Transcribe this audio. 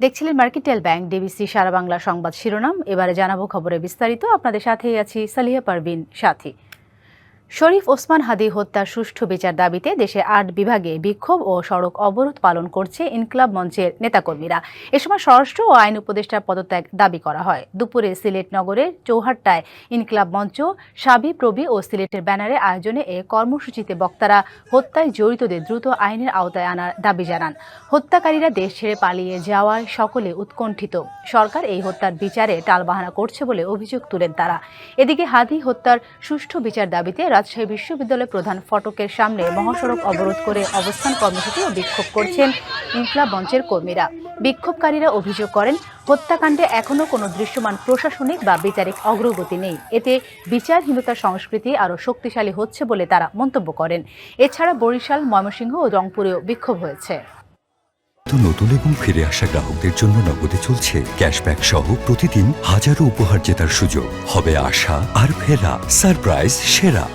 দেখছিলেন মার্কেটেল bank, DBC সারা বাংলা সংবাদ শিরোনাম। এবারে জানাব খবরে বিস্তারিত। আপনাদের সাথেই আছি সালিহা পারভিন সাথী। শরীফ ওসমান হাদি হত্যার সুষ্ঠু বিচার দাবিতে দেশে আট বিভাগে বিক্ষোভ ও সড়ক অবরোধ পালন করছে ইনকলাব মঞ্চের নেতাকর্মীরা। এ সময় স্বরাষ্ট্র ও আইন উপদেষ্টার পদত্যাগ দাবি করা হয়। দুপুরে সিলেট নগরের চৌহাট্টায় ইনকলাব মঞ্চ, সাবি, প্রবি ও সিলেটের ব্যানারে আয়োজনে এ কর্মসূচিতে বক্তারা হত্যায় জড়িতদের দ্রুত আইনের আওতায় আনার দাবি জানান। হত্যাকারীরা দেশ ছেড়ে পালিয়ে যাওয়ায় সকলে উৎকণ্ঠিত। সরকার এই হত্যার বিচারে টালবাহানা করছে বলে অভিযোগ তুলেন তারা। এদিকে হাদি হত্যার সুষ্ঠু বিচার দাবিতে রাজশাহী বিশ্ববিদ্যালয় প্রধান ফটকের সামনে মহাসড়ক অবরোধ করে অবস্থান কর্মসূচি ও বিক্ষোভ করছেন ইনকলাব মঞ্চের কর্মীরা। বিক্ষোভকারীরা অভিযোগ করেন, হত্যাকাণ্ডে এখনও কোনো দৃশ্যমান প্রশাসনিক বা বিচারিক অগ্রগতি নেই। এতে বিচারহীনতা সংস্কৃতি আরও শক্তিশালী হচ্ছে বলে তারা মন্তব্য করেন। এছাড়া বরিশাল, ময়মনসিংহ ও রংপুরেও বিক্ষোভ হয়েছে। নতুন এবং ফিরে আসা গ্রাহকদের জন্য নগদে চলছে ক্যাশব্যাক সহ প্রতিদিন হাজারো উপহার জেতার সুযোগ। হবে আশা আর ফেরা, সারপ্রাইজ, সেরা।